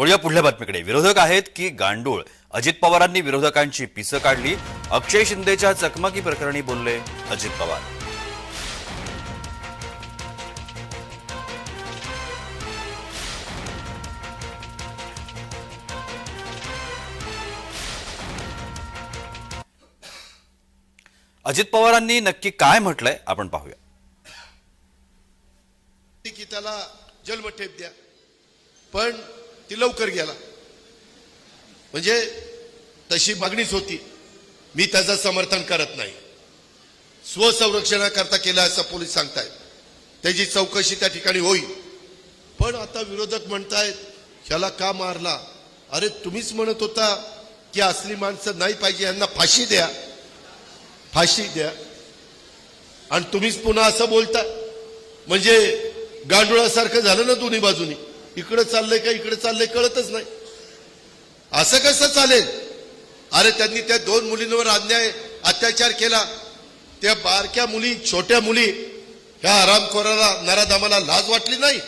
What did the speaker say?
वळूया पुढल्या बातमीकडे. विरोधक आहेत की गांडूळ? अजित पवारांनी विरोधकांची पिसं काढली. अक्षय शिंदेच्या चकमकी प्रकरणी बोलले अजित पवार. अजित पवारांनी नक्की काय म्हटलंय? आपण पाहूया. की त्याला जन्मठेप द्या. पण ती लवकर गेला. म्हणजे तशी मागणीच होती. मी त्याचं समर्थन करत नाही. स्वसंरक्षणाकरता केलं असं पोलीस सांगतायत. त्याची चौकशी त्या ठिकाणी होईल. पण आता विरोधक म्हणतायत ह्याला का मारला? अरे तुम्हीच म्हणत होता की असली माणसं नाही पाहिजे यांना फाशी द्या. फाशी द्या. आणि तुम्हीच पुन्हा असं बोलता म्हणजे गांडुळासारखं झालं ना दोन्ही बाजूनी? इकडे चाललंय का इकडे चाललंय कळतच नाही. असं कसं चालेल? अरे त्यांनी त्या दोन मुलींवर अन्याय अत्याचार केला. त्या बारक्या मुली छोट्या मुली ह्या आरामखोराला नराधामाला लाज वाटली नाही?